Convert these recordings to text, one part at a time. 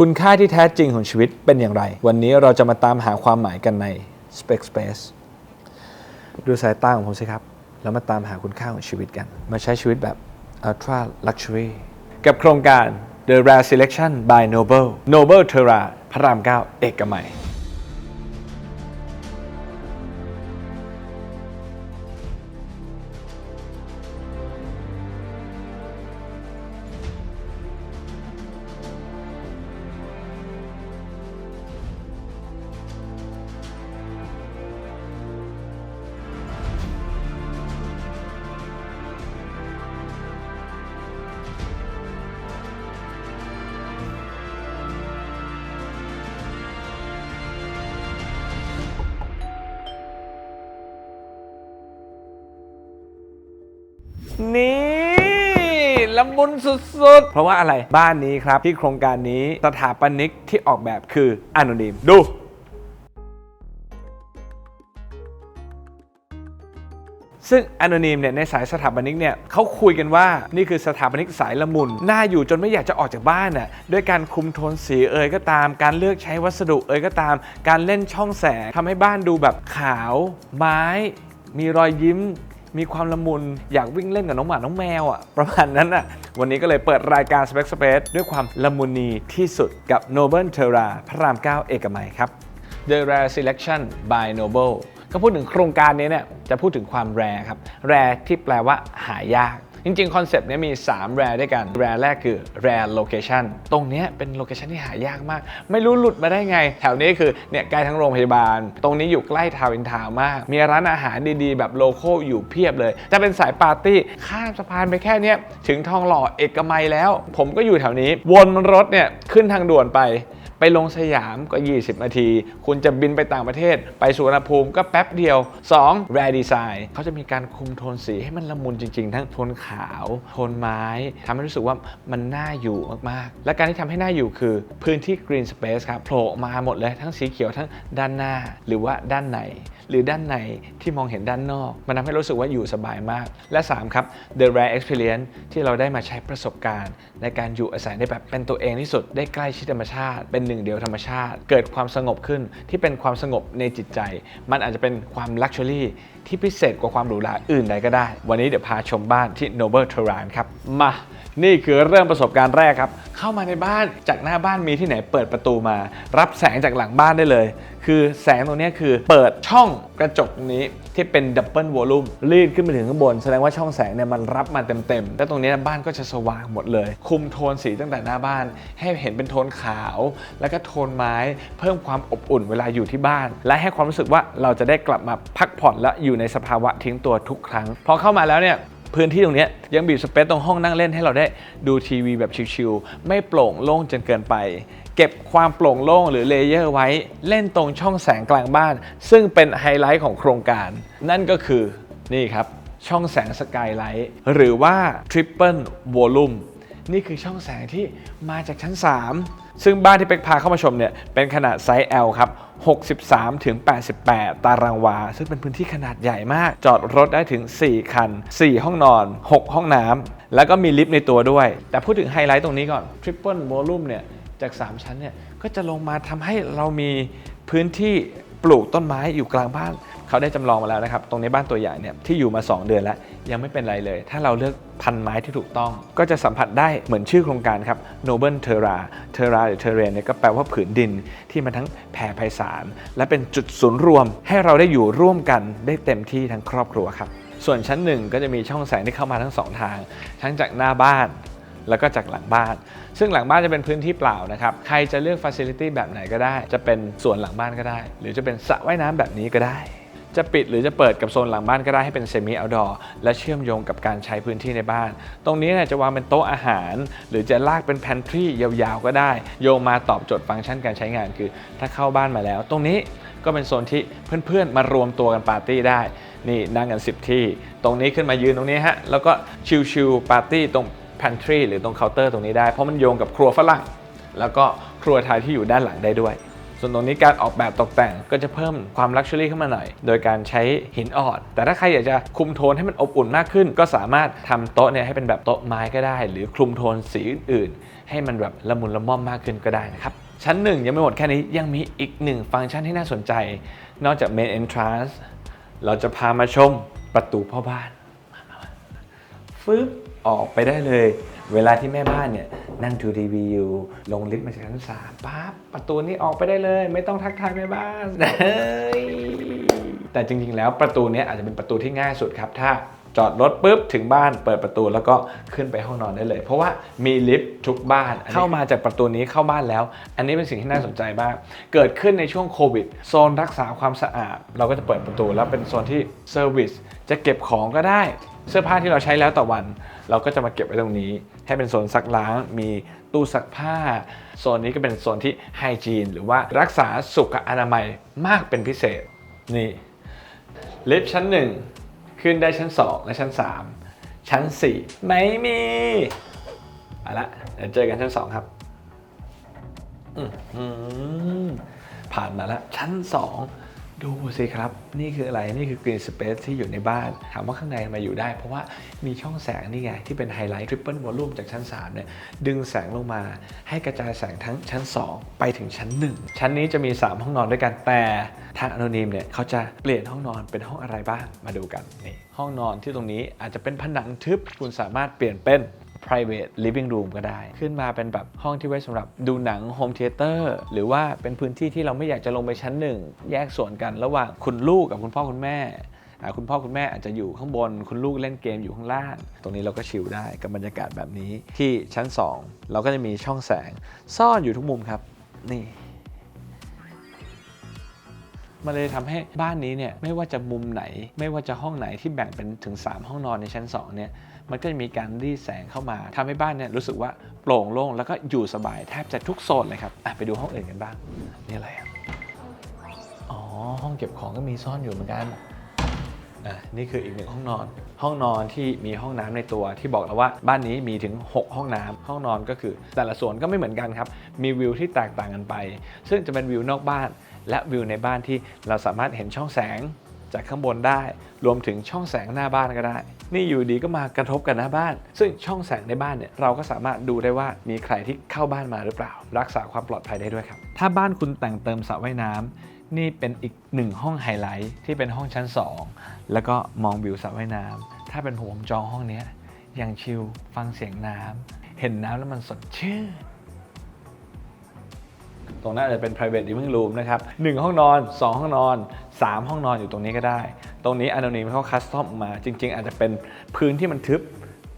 คุณค่าที่แท้จริงของชีวิตเป็นอย่างไร วันนี้เราจะมาตามหาความหมายกันใน Spec Space ดูสายตาของผมสิครับ แล้วมาตามหาคุณค่าของชีวิตกัน มาใช้ชีวิตแบบ Ultra Luxury กับโครงการ The Rare Selection by Noble Noble Terra พระราม 9 เอกมัย นี่ละมุนสุดๆ เพราะว่าอะไรบ้านนี้ครับ ที่โครงการนี้สถาปนิกที่ออกแบบคืออ n o นิมดูซึ่งอ n o นิมเนี่ยในสายสถาปนิกเนี่ยเขาคุยกันว่านี่คือสถาปนิกสายละมุนน่าอยู่จนไม่อยากจะออกจากบ้านน่ะด้วยการคุมโทนสีเอ่ยก็ตาม การเลือกใช้วัสดุเอ่ยก็ตาม การเล่นช่องแสงทำให้บ้านดูแบบขาว ไม้ มีรอยยิ้ม มีความละมุนอยากวิ่งเล่นกับน้องหมา น้องแมวอะประมาณนั้นอะวันนี้ก็เลยเปิดรายการ Spec Space ด้วยความละมุนีที่สุดกับ Noble Terra พระราม 9 เอกมัยครับ The Rare Selection by Noble ก็พูดถึงโครงการนี้เนี่ยจะพูดถึงความแรครับแรที่แปลว่าหายาก จริงๆคอนเซปต์นี้มี 3 แรด้วยกัน แรแรกคือ rare location ตรงนี้เป็นโลเคชันที่หายากมาก ไม่รู้หลุดมาได้ไง แถวนี้คือเนี่ยใกล้ทั้งโรงพยาบาล ตรงนี้อยู่ใกล้ทาวน์อินทาวน์มาก มีร้านอาหารดีๆ แบบโลโก้อยู่เพียบเลย จะเป็นสายปาร์ตี้ข้ามสะพานไปแค่นี้ถึงทองหล่อเอกมัยแล้ว ผมก็อยู่แถวนี้ วนรถเนี่ยขึ้นทางด่วนไป ไปลงสยามก็ 20 นาที คุณจะบินไปต่างประเทศ ไปสุวรรณภูมิก็แป๊บเดียว 2. Rare Design เขาจะมีการคุมโทนสีให้มันละมุนจริง ๆ ทั้งโทนขาว โทนไม้ทำให้รู้สึกว่ามันน่าอยู่มากๆ และการที่ทำให้น่าอยู่คือพื้นที่กรีนสเปซครับโผล่ออกมาหมดเลยทั้งสีเขียวทั้งด้านหน้าหรือว่าด้านใน หรือด้านในที่มองเห็นด้านนอก มันทำให้รู้สึกว่าอยู่สบายมาก และ 3 ครับ The Rare Experience ที่เราได้มาใช้ประสบการณ์ ในการอยู่อาศัยได้แบบเป็นตัวเองที่สุดได้ใกล้ชิดธรรมชาติ เป็นหนึ่งเดียวธรรมชาติ เกิดความสงบขึ้นที่เป็นความสงบในจิตใจ มันอาจจะเป็นความลักชัวรี่ที่พิเศษกว่าความหรูหราอื่นใดก็ได้ วันนี้เดี๋ยวพาชมบ้านที่ Noble t e r r a n ครับมา นี่คือเริ่มประสบการณ์แรกครับ เข้ามาในบ้านจากหน้าบ้านมีที่ไหนเปิดประตูมา รับแสงจากหลังบ้านได้เลย คือแสงตรงนี้คือเปิดช่องกระจกนี้ที่เป็นดับเบิลวอลลุ่มรีดขึ้นไปถึงข้างบน แสดงว่าช่องแสงเนี่ยมันรับมาเต็มๆ แล้วตรงนี้บ้านก็จะสว่างหมดเลย คุมโทนสีตั้งแต่หน้าบ้าน ให้เห็นเป็นโทนขาว แล้วก็โทนไม้ เพิ่มความอบอุ่นเวลาอยู่ที่บ้าน และให้ความรู้สึกว่าเราจะได้กลับมาพักผ่อนและอยู่ในสภาวะทิ้งตัวทุกครั้งพอเข้ามาแล้วเนี่ย พื้นที่ตรงนี้ยังบีบสเปซตรงห้องนั่งเล่นให้เราได้ดูทีวีแบบชิลๆไม่โปร่งโล่งจนเกินไป เก็บความโปร่งโล่งหรือเลเยอร์ไว้เล่นตรงช่องแสงกลางบ้าน ซึ่งเป็นไฮไลท์ของโครงการ นั่นก็คือนี่ครับช่องแสงสกายไลท์หรือว่า Triple Volume นี่คือช่องแสงที่มาจากชั้น 3 ซึ่งบ้านที่เป็กพาเข้ามาชมเนี่ยเป็นขนาดไซส์ L ครับ 63ถึง88 ตารางวา ซึ่งเป็นพื้นที่ขนาดใหญ่มาก จอดรถได้ถึง 4 คัน 4 ห้องนอน 6 ห้องน้ำ แล้วก็มีลิฟต์ในตัวด้วย แต่พูดถึงไฮไลท์ตรงนี้ก่อน Triple Volume เนี่ย จาก 3 ชั้นเนี่ย ก็จะลงมาทำให้เรามีพื้นที่ปลูกต้นไม้อยู่กลางบ้าน เขาได้จำลองมาแล้วนะครับ ตรงนี้บ้านตัวอย่างเนี่ยที่อยู่มา 2 เดือนแล้ว ยังไม่เป็นไรเลย ถ้าเราเลือกพันไม้ที่ถูกต้อง ก็จะสัมผัสได้เหมือนชื่อโครงการครับ Noble Terra Terra หรือ Terrain เนี่ยก็แปลว่าผืนดินที่มันทั้งแผ่ไพศาลและเป็นจุดศูนย์รวม ให้เราได้อยู่ร่วมกันได้เต็มที่ทั้งครอบครัวครับ ส่วนชั้นหนึ่งก็จะมีช่องแสงที่เข้ามาทั้งสองทาง ทั้งจากหน้าบ้านแล้วก็จากหลังบ้าน ซึ่งหลังบ้านจะเป็นพื้นที่เปล่านะครับ ใครจะเลือกฟ a ซิลิตี้แบบไหนก็ได้ จะเป็นส่วนหลังบ้านก็ได้ หรือจะเป็นสระว่ายน้ำแบบนี้ก็ได้ จะปิดหรือจะเปิดกับโซนหลังบ้านก็ได้ให้เป็นเซมิ o อ t ดอร์และเชื่อมโยงกับการใช้พื้นที่ในบ้าน ตรงนี้เนี่ยจะวางเป็นโต๊ะอาหาร หรือจะลากเป็นแพนทรียาวๆก็ได้ โยงมาตอบโจทย์ฟังก์ชันการใช้งานคือ ถ้าเข้าบ้านมาแล้ว ตรงนี้ก็เป็นโซนที่เพื่อนๆ มารวมตัวกันปาร์ตี้ได้ นี่นั่งกัน 10 ที่ ตรงนี้ขึ้นมายืนตรงนี้ฮะ แล้วก็ชิลๆปาร์ตี้ตรง pantry หรือตรงเคาน์เตอร์ตรงนี้ได้ เพราะมันโยงกับครัวฝรั่ง แล้วก็ครัวไทยที่อยู่ด้านหลังได้ด้วย วนตรงนี้การออกแบบตกแต่งก็จะเพิ่มความลักชัวรี่ขึ้นมาหน่อย โดยการใช้หินอ่อน แต่ถ้าใครอยากจะคุมโทนให้มันอบอุ่นมากขึ้น ก็สามารถทำโต๊ะเนี่ยให้เป็นแบบโต๊ะไม้ก็ได้ หรือคลุมโทนสีอื่นๆ ให้มันแบบละมุนละม่อมมากขึ้นก็ได้นะครับชั้นหนึ่งยังไม่หมดแค่นี้ยังมีอีกหนึ่งฟังก์ชันที่น่าสนใจ นอกจาก main entrance เราจะพามาชมประตูพ่อบ้านฟึบออกไปได้เลย เวลาที่แม่บ้านเนี่ยนั่งดูทีวีอยู่ลงลิฟต์มาจากชั้นสามปั๊บประตูนี้ออกไปได้เลย ไม่ต้องทักทายแม่บ้านเฮ้ยแต่จริงๆแล้วประตูเนี้ยอาจจะเป็นประตูที่ง่ายสุดครับ ถ้าจอดรถปุ๊บถึงบ้านเปิดประตูแล้วก็ขึ้นไปห้องนอนได้เลย เพราะว่ามีลิฟต์ทุกบ้าน เข้ามาจากประตูนี้เข้าบ้านแล้ว อันนี้เป็นสิ่งที่น่าสนใจมาก เกิดขึ้นในช่วงโควิดโซนรักษาความสะอาด เราก็จะเปิดประตูแล้วเป็นโซนที่เซอร์วิสจะเก็บของก็ได้ เสื้อผ้าที่เราใช้แล้วต่อวัน เราก็จะมาเก็บไว้ตรงนี้ ให้เป็นโซนซักล้าง มีตู้ซักผ้า โซนนี้ก็เป็นโซนที่ไฮจีนหรือว่ารักษาสุขอนามัยมากเป็นพิเศษ นี่ลิฟต์ชั้น 1 ขึ้นได้ชั้น 2 และชั้น 3 ชั้น 4 ไม่มีเอาละเดี๋ยวเจอกันชั้น 2 ครับอือผ่านมาแล้วชั้น 2 ดูสิครับ นี่คืออะไรนี่คือกรีนสเปซที่อยู่ในบ้าน ถามว่าข้างในมาอยู่ได้ เพราะว่ามีช่องแสงนี่ไง ที่เป็นไฮไลท์ทริปเปิลวอลลุ่มจากชั้น 3 เนี่ย ดึงแสงลงมาให้กระจายแสงทั้งชั้น 2 ไปถึงชั้น 1 ชั้นนี้จะมี 3 ห้องนอนด้วยกัน แต่ทางอ o น y มเนี่ยเขาจะเปลี่ยนห้องนอนเป็นห้องอะไรบ้างมาดูกันนี่ห้องนอนที่ตรงนี้อาจจะเป็นผนังทึบคุณสามารถเปลี่ยนเป็น private living room ก็ได้ ขึ้นมาเป็นแบบห้องที่ไว้สำหรับดูหนัง home theater หรือว่าเป็นพื้นที่ที่เราไม่อยากจะลงไปชั้นหนึ่งแยกส่วนกันระหว่างคุณลูกกับคุณพ่อคุณแม่คุณพ่อคุณแม่อาจจะอยู่ข้างบน คุณลูกเล่นเกมอยู่ข้างล่าง ตรงนี้เราก็ชิลได้กับบรรยากาศแบบนี้ ที่ชั้น 2 เราก็จะมีช่องแสง ซ่อนอยู่ทุกมุมครับ นี่มันเลยทำให้บ้านนี้เนี่ยไม่ว่าจะมุมไหน ไม่ว่าจะห้องไหนที่แบ่งเป็นถึง 3 ห้องนอนในชั้น2เนี่ย มันก็จะมีการรีแสงเข้ามาทำให้บ้านเนี่ยรู้สึกว่าโปร่งโล่งแล้วก็อยู่สบายแทบจะทุกโซนเลยครับอะไปดูห้องอื่นกันบ้าง นี่อะไรอะอ๋อห้องเก็บของก็มีซ่อนอยู่เหมือนกันอะนี่คืออีกหนึ่งห้องนอน ห้องนอนที่มีห้องน้ำในตัวที่บอกแล้วว่าบ้านนี้มีถึง 6 ห้องน้ำห้องนอนก็คือ แต่ละส่วนก็ไม่เหมือนกันครับ มีวิวที่แตกต่างกันไป ซึ่งจะเป็นวิวนอกบ้าน และวิวในบ้านที่เราสามารถเห็นช่องแสงจากข้างบนได้ รวมถึงช่องแสงหน้าบ้านก็ได้ นี่อยู่ดีก็มากระทบกันหน้าบ้าน ซึ่งช่องแสงในบ้านเนี่ยเราก็สามารถดูได้ว่ามีใครที่เข้าบ้านมาหรือเปล่า รักษาความปลอดภัยได้ด้วยครับ ถ้าบ้านคุณแต่งเติมสระว่ายน้ำนี่เป็นอีกหนึ่งห้องไฮไลท์ที่เป็นห้องชั้น 2 แล้วก็มองวิวสระว่ายน้ำถ้าเป็นผมจองห้องนี้ยอย่างชิลฟังเสียงน้ำเห็นน้ำแล้วมันสดชื่นตรงนั้นอาจจะเป็น private living room นะครับ 1 ห้องนอน 2 ห้องนอน 3 ห้องนอนอยู่ตรงนี้ก็ได้ ตรงนี้อ n o n y m เขาคัสตอมมาจริง ๆ อาจจะเป็นพื้นที่มันทึบ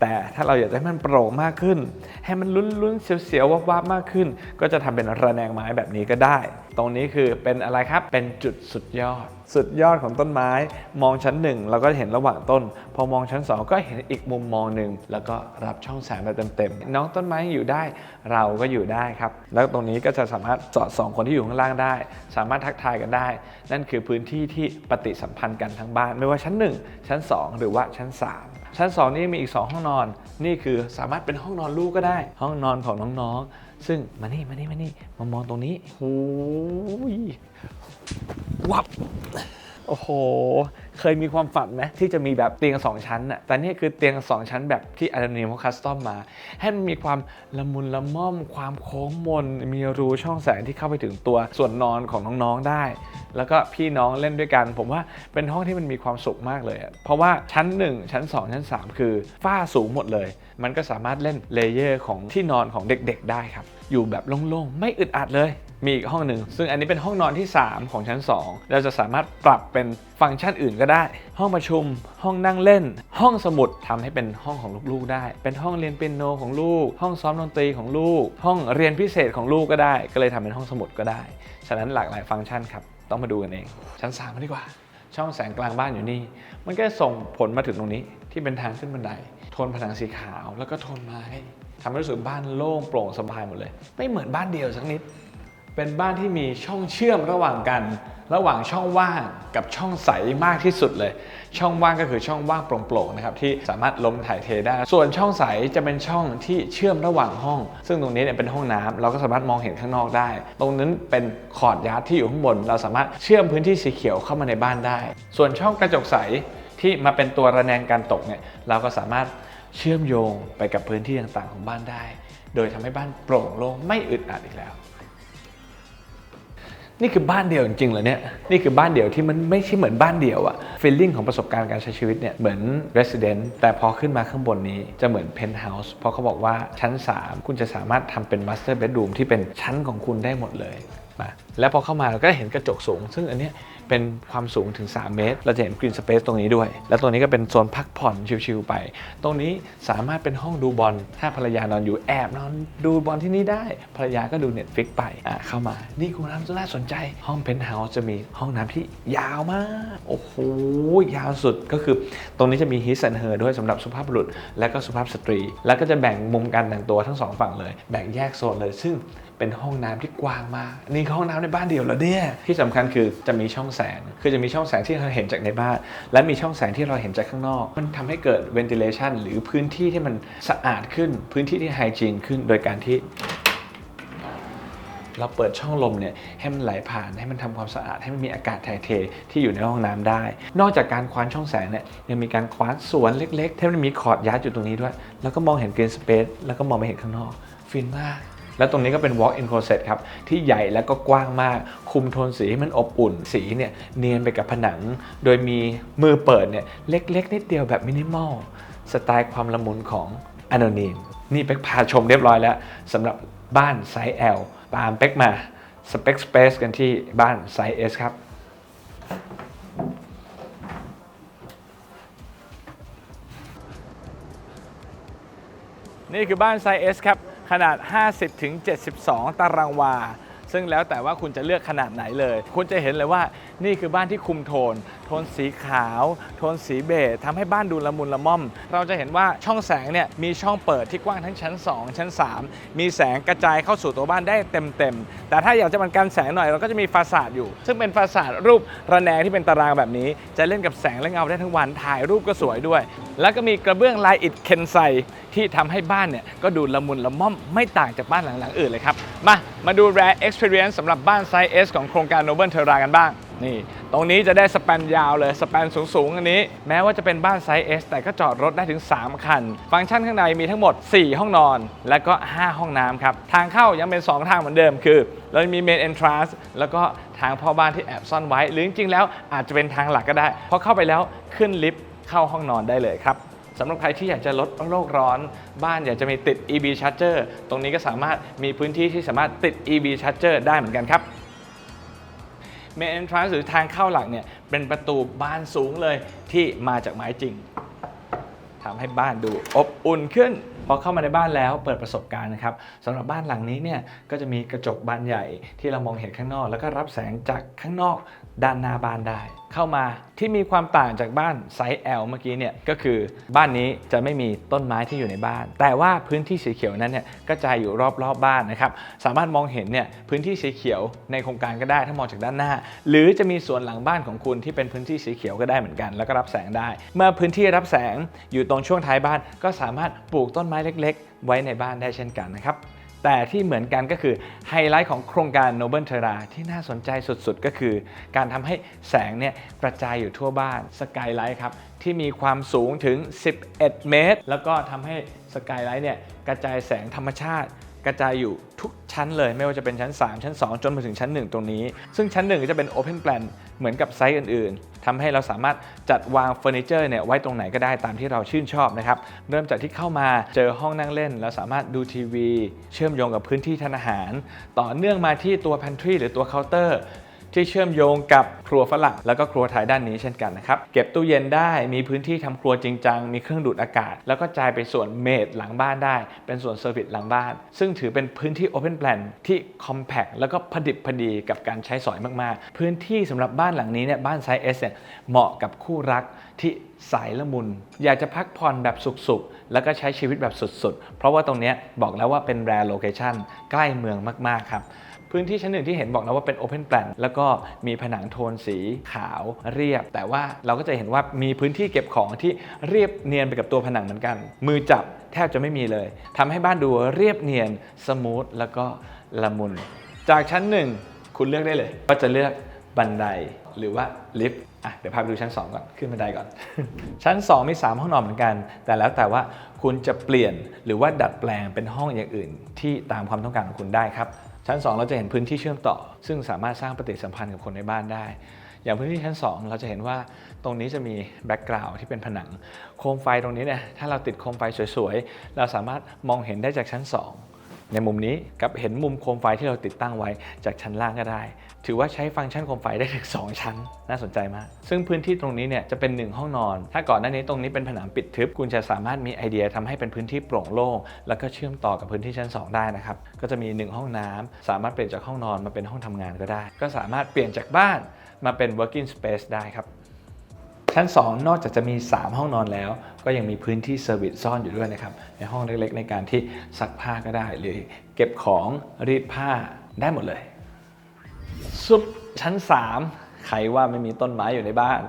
แต่ถ้าเราอยากจะให้มันโปร่งมากขึ้น ให้มันลุ้นๆเสียวๆวับๆมากขึ้น ก็จะทำเป็นระแนงไม้แบบนี้ก็ได้ ตรงนี้คือเป็นอะไรครับ เป็นจุดสุดยอด สุดยอดของต้นไม้ มองชั้นหนึ่งเราก็เห็นระหว่างต้น พอมองชั้น2ก็เห็นอีกมุมมองหนึ่งแล้วก็รับช่องแสงแบบเต็มๆน้องต้นไม้อยู่ได้ เราก็อยู่ได้ครับ แล้วตรงนี้ก็จะสามารถสอดส่องคนที่อยู่ข้างล่างได้ สามารถทักทายกันได้ นั่นคือพื้นที่ที่ปฏิสัมพันธ์กันทั้งบ้าน ไม่ว่าชั้น 1 ชั้น 2 หรือว่าชั้น 3 ชั้น 2 นี่มีอีก 2 ห้องนอน นี่คือสามารถเป็นห้องนอนลูกก็ได้ ห้องนอนของน้องๆ ซึ่งมานี่มานี่มานี่มามองตรงนี้โอ้ยวับ โอ้โห เคยมีความฝันไหมที่จะมีแบบเตียง 2 ชั้นน่ะแต่นี่คือเตียง 2 ชั้นแบบที่อาร์เนียมเขาคัสตอมมา ให้มันมีความละมุนละม่อม ความโค้งมน มีรูช่องแสงที่เข้าไปถึงตัวส่วนนอนของน้องๆได้ แล้วก็พี่น้องเล่นด้วยกัน ผมว่าเป็นห้องที่มันมีความสุขมากเลย เพราะว่าชั้น 1 ชั้น 2 ชั้น 3 คือฝ้าสูงหมดเลย มันก็สามารถเล่นเลเยอร์ของที่นอนของเด็ก ๆ ได้ครับ อยู่แบบโล่งๆ ไม่อึดอัดเลย มีอีกห้องหนึ่งซึ่งอันนี้เป็นห้องนอนที่ 3 ของชั้น 2 เราจะสามารถปรับเป็นฟังก์ชันอื่นก็ได้ ห้องประชุม ห้องนั่งเล่น ห้องสมุดทำให้เป็นห้องของลูกๆได้ เป็นห้องเรียนเปียโนของลูก ห้องซ้อมดนตรีของลูก ห้องเรียนพิเศษของลูกก็ได้ ก็เลยทำเป็นห้องสมุดก็ได้ ฉะนั้นหลากหลายฟังก์ชันครับ ต้องมาดูกันเอง ชั้น3มาดีกว่า ช่องแสงกลางบ้านอยู่นี่ มันก็ส่งผลมาถึงตรงนี้ที่เป็นทางขึ้นบันได โทนผนังสีขาว แล้วก็โทนไม้ทำให้รู้สึกบ้านโล่งโปร่งสบายหมดเลย ไม่เหมือนบ้านเดียวสักนิด เป็นบ้านที่มีช่องเชื่อมระหว่างกัน ระหว่างช่องว่างกับช่องใสมากที่สุดเลย ช่องว่างก็คือช่องว่างโปร่งๆนะครับที่สามารถลมถ่ายเทได้ ส่วนช่องใสจะเป็นช่องที่เชื่อมระหว่างห้อง ซึ่งตรงนี้เนี่ยเป็นห้องน้ำเราก็สามารถมองเห็นข้างนอกได้ ตรงนั้นเป็นคอร์ดยาร์ดที่อยู่ข้างบน เราสามารถเชื่อมพื้นที่สีเขียวเข้ามาในบ้านได้ ส่วนช่องกระจกใสที่มาเป็นตัวระแนงการตกเนี่ยเราก็สามารถเชื่อมโยงไปกับพื้นที่ต่างๆของบ้านได้ โดยทำให้บ้านโปร่งโล่งไม่อึดอัดอีกแล้ว นี่คือบ้านเดี่ยวจริงๆเหรอเนี่ยนี่คือบ้านเดี่ยวที่มันไม่ใช่เหมือนบ้านเดี่ยวอะฟีลลิ่งของประสบการณ์การใช้ชีวิตเนี่ยเหมือนเรสซิเดนต์แต่พอขึ้นมาข้างบนนี้จะเหมือนเพนท์เฮาส์เพราะเขาบอกว่าชั้น 3 คุณจะสามารถทำเป็นมาสเตอร์เบดรูมที่เป็นชั้นของคุณได้หมดเลย มาแล้วพอเข้ามาเราก็เห็นกระจกสูง ซึ่งอันนี้เป็นความสูงถึง 3 เมตร เราจะเห็น green space ตรงนี้ด้วย แล้วตรงนี้ก็เป็นโซนพักผ่อนชิลๆไป ตรงนี้สามารถเป็นห้องดูบอล ถ้าภรรยานอนอยู่แอบนอนดูบอลที่นี่ได้ ภรรยาก็ดู Netflix ไปอะเข้ามา นี่คุณน้ำจะน่าสนใจ ห้องเพนท์เฮาส์จะมีห้องน้ำที่ยาวมาก โอ้โห ยาวสุดก็คือ ตรงนี้จะมี his and her ด้วยสำหรับสุภาพบุรุษ และก็สุภาพสตรี แล้วก็จะแบ่งมุมการแต่งตัวทั้งสองฝั่งเลย แบ่งแยกโซนเลย ซึ่ง เป็นห้องน้ำที่กว้างมาก นี่คือห้องน้ำในบ้านเดียวเหรอเนี่ยที่สำคัญคือจะมีช่องแสง คือจะมีช่องแสงที่เราเห็นจากในบ้าน และมีช่องแสงที่เราเห็นจากข้างนอก มันทำให้เกิด ventilation หรือพื้นที่ที่มันสะอาดขึ้น พื้นที่ที่ไฮจีนขึ้น โดยการที่เราเปิดช่องลมเนี่ยให้มันไหลผ่านให้มันทำความสะอาดให้มันมีอากาศถ่ายเทที่อยู่ในห้องน้ำได้ นอกจากการคว้านช่องแสงเนี่ยยังมีการคว้านสวนเล็กๆที่มันมีคอร์ดยาร์ดอยู่ตรงนี้ด้วย แล้วก็มองเห็นกรีนสเปซแล้วก็มองไปเห็นข้างนอกฟินมาก แล้วตรงนี้ก็เป็น walk-in closet ครับ ที่ใหญ่แล้วก็กว้างมาก คุมโทนสีให้มันอบอุ่น สีเนี่ยเนียนไปกับผนัง โดยมีมือเปิดเนี่ยเล็กๆ นิดเดียวแบบมินิมอล สไตล์ความละมุนของ a n o n y m นี่เป็กพาชมเรียบร้อยแล้วสำหรับบ้านไซส์ L ตามเป็กมา Spec Space กันที่บ้านไซส์ S ครับนี่คือบ้านไซส์ S ครับ ขนาด 50ถึง72 ตารางวา ซึ่งแล้วแต่ว่าคุณจะเลือกขนาดไหนเลย คุณจะเห็นเลยว่า นี่คือบ้านที่คุมโทน โทนสีขาว โทนสีเบจทำให้บ้านดูละมุนละม่อม เราจะเห็นว่าช่องแสงเนี่ยมีช่องเปิดที่กว้างทั้งชั้น 2 ชั้น 3 มีแสงกระจายเข้าสู่ตัวบ้านได้เต็มๆ แต่ถ้าอยากจะมันกันแสงหน่อยเราก็จะมีฟาสาดอยู่ ซึ่งเป็นฟาสาดรูประแนงที่เป็นตารางแบบนี้ จะเล่นกับแสงและเงาได้ทั้งวันถ่ายรูปก็สวยด้วย แล้วก็มีกระเบื้องลายอิฐเคนไซที่ทำให้บ้านเนี่ยก็ดูละมุนละม่อมไม่ต่างจากบ้านหลังๆอื่นเลยครับ มา มาดู Rare Experience สำหรับบ้านไซส์ S ของโครงการ Noble Terra กันบ้าง นี่ ตรงนี้จะได้สแปนยาวเลย สแปนสูง ๆ อันนี้ แม้ว่าจะเป็นบ้านไซส์ S แต่ก็จอดรถได้ถึง 3 คัน ฟังก์ชันข้างในมีทั้งหมด 4 ห้องนอน และก็ 5 ห้องน้ำครับ ทางเข้ายังเป็น 2 ทางเหมือนเดิมคือเรามี Main Entrance แล้วก็ทางพ่อบ้านที่แอบซ่อนไว้ หรือจริงๆแล้วอาจจะเป็นทางหลักก็ได้พอเข้าไปแล้วขึ้นลิฟต์เข้าห้องนอนได้เลยครับสำหรับใครที่อยากจะลดโลกร้อน บ้านอยากจะมีติด EV Charger ตรงนี้ก็สามารถมีพื้นที่ที่สามารถติด EV Charger ได้เหมือนกันครับ เมนทรานหรือทางเข้าหลักเนี่ยเป็นประตูบานสูงเลยที่มาจากไม้จริงทำให้บ้านดูอบอุ่นขึ้น พอเข้ามาในบ้านแล้วเปิดประสบการณ์นะครับสำหรับบ้านหลังนี้เนี่ยก็จะมีกระจกบานใหญ่ที่เรามองเห็นข้างนอก แล้วก็รับแสงจากข้างนอกด้านหน้าบ้านได้เข้ามาที่มีความต่างจากบ้านไซส์ L เมื่อกี้เนี่ยก็คือบ้านนี้จะไม่มีต้นไม้ที่อยู่ในบ้าน แต่ว่าพื้นที่สีเขียวนั้นเนี่ยกระจายอยู่รอบๆบบ้านนะครับสามารถมองเห็นเนี่ยพื้นที่สีเขียวในโครงการก็ได้ถ้ามองจากด้านหน้า หรือจะมีสวนหลังบ้านของคุณที่เป็นพื้นที่สีเขียวก็ได้เหมือนกัน แล้วก็รับแสงได้ เมื่อพื้นที่รับแสงอยู่ตรงช่วงท้ายบ้าน ก็สามารถปลูกต้นไม้เล็ก ๆ ไว้ในบ้านได้เช่นกันนะครับ แต่ที่เหมือนกันก็คือไฮไลท์ของโครงการโนเบิลเทราที่น่าสนใจสุดๆ ก็คือ การทำให้แสงเนี่ยกระจายอยู่ทั่วบ้านสกายไลท์ครับ ที่มีความสูงถึง 11 เมตร แล้วก็ทำให้สกายไลท์เนี่ยกระจายแสงธรรมชาติ กระจายอยู่ทุกชั้นเลยไม่ว่าจะเป็นชั้น 3 ชั้น 2 จนมาถึงชั้น 1 ตรงนี้ ซึ่งชั้น 1 ก็จะเป็น Open Plan เหมือนกับไซต์อื่นๆทำให้เราสามารถจัดวางเฟอร์นิเจอร์เนี่ยไว้ตรงไหนก็ได้ตามที่เราชื่นชอบนะครับเริ่มจากที่เข้ามาเจอห้องนั่งเล่น แล้วสามารถดูทีวี เชื่อมโยงกับพื้นที่ทานอาหาร ต่อเนื่องมาที่ตัว pantry หรือตัวเคาน์เตอร์ ที่เชื่อมโยงกับครัวฝรั่งแล้วก็ครัวไทยด้านนี้เช่นกันนะครับเก็บตู้เย็นได้มีพื้นที่ทำครัวจริงจังมีเครื่องดูดอากาศ แล้วก็จ่ายไปส่วนเมดหลังบ้านได้ เป็นส่วนเซอร์วิสหลังบ้าน ซึ่งถือเป็นพื้นที่ Open Plan ที่ Compact แล้วก็พอดิบพอดีกับการใช้สอยมากๆ พื้นที่สำหรับบ้านหลังนี้เนี่ยบ้านไซส์ S เนี่ยเหมาะกับคู่รักที่สายละมุน อยากจะพักผ่อนแบบสุขๆ แล้วก็ใช้ชีวิตแบบสุดๆ เพราะว่าตรงเนี้ยบอกแล้วว่าเป็นแรโลเคชันใกล้เมืองมากๆครับ พื้นที่ชั้นหนึ่งที่เห็นบอกแล้วว่าเป็น Open Plan แล้วก็มีผนังโทนสีขาวเรียบ แต่ว่าเราก็จะเห็นว่ามีพื้นที่เก็บของที่เรียบเนียนไปกับตัวผนังเหมือนกัน มือจับแทบจะไม่มีเลยทำให้บ้านดูเรียบเนียนสมูทแล้วก็ละมุน จากชั้นหนึ่งคุณเลือกได้เลยว่าจะเลือกบันไดหรือว่าลิฟต์อะเดี๋ยวพาไปดูชั้น 2 ก่อน ขึ้นบันไดก่อน ชั้น 2 มี 3 ห้องนอนเหมือนกัน แต่แล้วแต่ว่าคุณจะเปลี่ยนหรือว่าดัดแปลงเป็นห้องอย่างอื่นที่ตามความต้องการของคุณได้ครับ ชั้น 2 เราจะเห็นพื้นที่เชื่อมต่อ ซึ่งสามารถสร้างปฏิสัมพันธ์กับคนในบ้านได้ อย่างพื้นที่ชั้น 2 เราจะเห็นว่าตรงนี้จะมีแบ็กกราวด์ที่เป็นผนัง โคมไฟตรงนี้เนี่ยถ้าเราติดโคมไฟสวยๆ เราสามารถมองเห็นได้จากชั้น 2 ในมุมนี้กับเห็นมุมโคมไฟที่เราติดตั้งไว้จากชั้นล่างก็ได้ ถือว่าใช้ฟังก์ชันโคมไฟได้ถึง 2 ชั้น น่าสนใจมาก ซึ่งพื้นที่ตรงนี้เนี่ยจะเป็น 1 ห้องนอน ถ้าก่อนหน้านี้ตรงนี้เป็นผนังปิดทึบ คุณจะสามารถมีไอเดียทำให้เป็นพื้นที่โปร่งโล่งแล้วก็เชื่อมต่อกับพื้นที่ชั้น 2 ได้นะครับ ก็จะมี 1 ห้องน้ำสามารถเปลี่ยนจากห้องนอนมาเป็นห้องทำงานก็ได้ ก็สามารถเปลี่ยนจากบ้านมาเป็น working space ได้ครับชั้น 2 นอกจากจะมี 3 ห้องนอนแล้ว ก็ยังมีพื้นที่เซอร์วิสซ่อนอยู่ด้วยนะครับ ในห้องเล็กๆ ในการที่ซักผ้าก็ได้ หรือเก็บของรีดผ้าได้หมดเลย ซุปชั้น 3 ใครว่าไม่มีต้นไม้อยู่ในบ้าน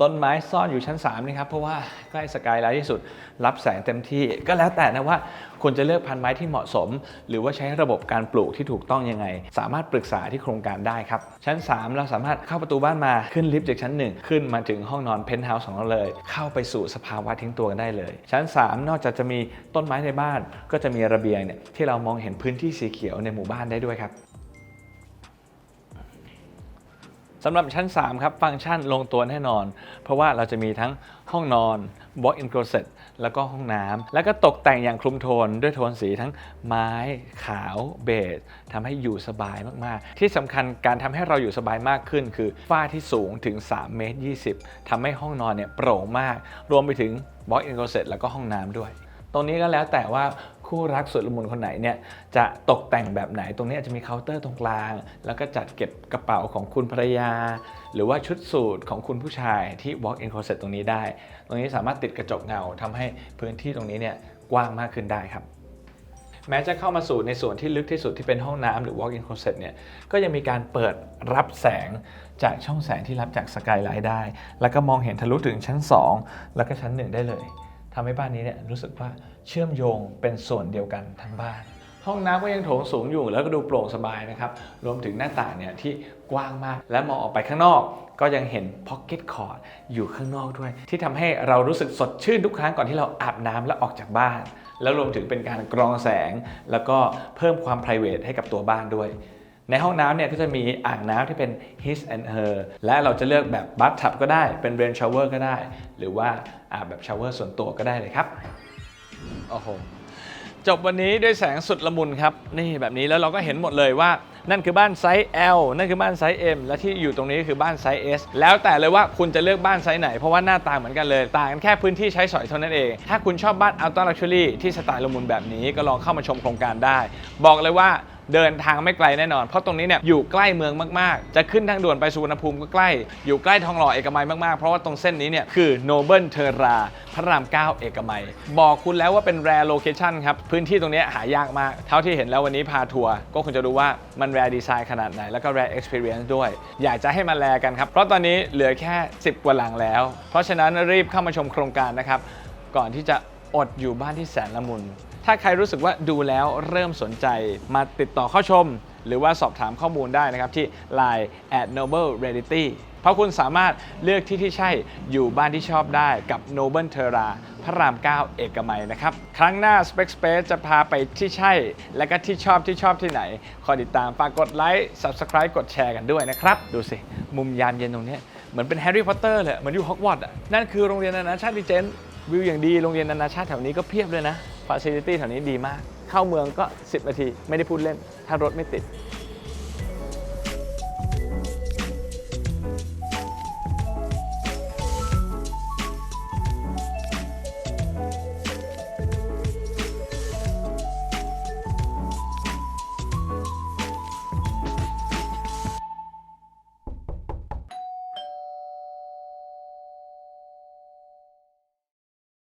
ต้นไม้ซ่อนอยู่ชั้น3นี่ครับเพราะว่าใกล้สกายไลท์ที่สุดรับแสงเต็มที่ก็แล้วแต่นะว่าคุณจะเลือกพันไม้ที่เหมาะสม หรือว่าใช้ระบบการปลูกที่ถูกต้องยังไง สามารถปรึกษาที่โครงการได้ครับ ชั้น 3 เราสามารถเข้าประตูบ้านมาขึ้นลิฟต์จากชั้น 1 ขึ้นมาถึงห้องนอนเพนท์เฮาส์ของเราเลย เข้าไปสู่สภาวะทิ้งตัวกันได้เลย ชั้น 3 นอกจากจะมีต้นไม้ในบ้าน ก็จะมีระเบียงเนี่ยที่เรามองเห็นพื้นที่สีเขียวในหมู่บ้านได้ด้วยครับ สำหรับชั้น 3 ครับ ฟังก์ชันลงตัวแน่นอน เพราะว่าเราจะมีทั้งห้องนอน walk-in closet แล้วก็ห้องน้ำ แล้วก็ตกแต่งอย่างคลุมโทนด้วยโทนสีทั้งไม้ขาวเบจทำให้อยู่สบายมาก ๆ ที่สำคัญการทำให้เราอยู่สบายมากขึ้น คือฝ้าที่สูงถึง 3 เมตร 20ทำให้ห้องนอนเนี่ยโปร่งมาก รวมไปถึง walk-in closet แล้วก็ห้องน้ำด้วย ตรงนี้ก็แล้วแต่ว่า คู่รักสุดละมุนคนไหนเนี่ยจะตกแต่งแบบไหนตรงนี้อาจจะมีเคาน์เตอร์ตรงกลาง แล้วก็จัดเก็บกระเป๋าของคุณภรรยา หรือว่าชุดสูทของคุณผู้ชายที่ walk in closet ตรงนี้ได้ ตรงนี้สามารถติดกระจกเงาทำให้พื้นที่ตรงนี้เนี่ยกว้างมากขึ้นได้ครับแม้จะเข้ามาสู่ในส่วนที่ลึกที่สุดที่เป็นห้องน้ำหรือ walk-in closet เนี่ย ก็ยังมีการเปิดรับแสงจากช่องแสงที่รับจากสกายไลท์ได้ แล้วก็มองเห็นทะลุถึงชั้น 2 แล้วก็ชั้น 1 ได้เลย ทำให้บ้านนี้เนี่ยรู้สึกว่าเชื่อมโยงเป็นส่วนเดียวกันทั้งบ้าน ห้องน้ำก็ยังโถงสูงอยู่แล้วก็ดูโปร่งสบายนะครับ รวมถึงหน้าต่างเนี่ยที่กว้างมาก และมองออกไปข้างนอก ก็ยังเห็นพ็อกเก็ตคอร์ดอยู่ข้างนอกด้วย ที่ทำให้เรารู้สึกสดชื่นทุกครั้งก่อนที่เราอาบน้ำและออกจากบ้าน แล้วรวมถึงเป็นการกรองแสง แล้วก็เพิ่มความ p r i v a t ให้กับตัวบ้านด้วย ในห้องน้ำเนี่ยก็จะมีอ่างน้ำที่เป็น his and her และเราจะเลือกแบบ bathtub ก็ได้เป็น rain shower ก็ได้ หรือว่าอาบแบบ shower ส่วนตัวก็ได้เลยครับโอ้โหจบวันนี้ด้วยแสงสุดละมุนครับ นี่แบบนี้แล้วเราก็เห็นหมดเลยว่า นั่นคือบ้านไซส์ L นั่นคือบ้านไซส์ M และที่อยู่ตรงนี้คือบ้านไซส์ S แล้วแต่เลยว่าคุณจะเลือกบ้านไซส์ไหน เพราะว่าหน้าตาเหมือนกันเลย ต่างกันแค่พื้นที่ใช้สอยเท่านั้นเอง ถ้าคุณชอบบ้าน Ultra Luxury ที่สไตล์ละมุนแบบนี้ก็ลองเข้ามาชมโครงการได้ บอกเลยว่า เดินทางไม่ไกลแน่นอน เพราะตรงนี้เนี่ยอยู่ใกล้เมืองมากๆ จะขึ้นทางด่วนไปสุวรรณภูมิก็ใกล้ อยู่ใกล้ทองหล่อเอกมัยมากๆ เพราะว่าตรงเส้นนี้เนี่ยคือ Noble Terra พระราม 9 เอกมัย บอกคุณแล้วว่าเป็น rare location ครับ พื้นที่ตรงนี้หายากมาก เท่าที่เห็นแล้ววันนี้พาทัวร์ก็คงจะรู้ว่ามัน rare design ขนาดไหน แล้วก็ rare experience ด้วย อยากจะให้มาแลกันครับ เพราะตอนนี้เหลือแค่ 10 กว่าหลังแล้ว เพราะฉะนั้นรีบเข้ามาชมโครงการนะครับก่อนที่จะอดอยู่บ้านที่แสนละมุน ถ้าใครรู้สึกว่าดูแล้วเริ่มสนใจมาติดต่อเข้าชม หรือว่าสอบถามข้อมูลได้นะครับที่ Line at noble reality เพราะคุณสามารถเลือกที่ที่ใช่อยู่บ้านที่ชอบได้กับ Noble Terra พระราม 9 เอกมัยนะครับ ครั้งหน้า Spec Space จะพาไปที่ใช่ และก็ที่ชอบที่ชอบที่ไหน คอยติดตามฝากกดไลค์ Subscribe กดแชร์กันด้วยนะครับ ดูสิ มุมยามเย็นตรงนี้เหมือนเป็นแฮร์รี่พอตเตอร์เลยเหมือนอยู่ฮอกวอตส์อะนั่นคือโรงเรียนนานาชาติดิเจนวิวอย่างดีโรงเรียนนานาชาติแถวนี้ก็เพียบเลยนะ ฟาซิลิตี้แถวนี้ดีมาก เข้าเมืองก็ 10 นาที ไม่ได้พูดเล่น ถ้ารถไม่ติด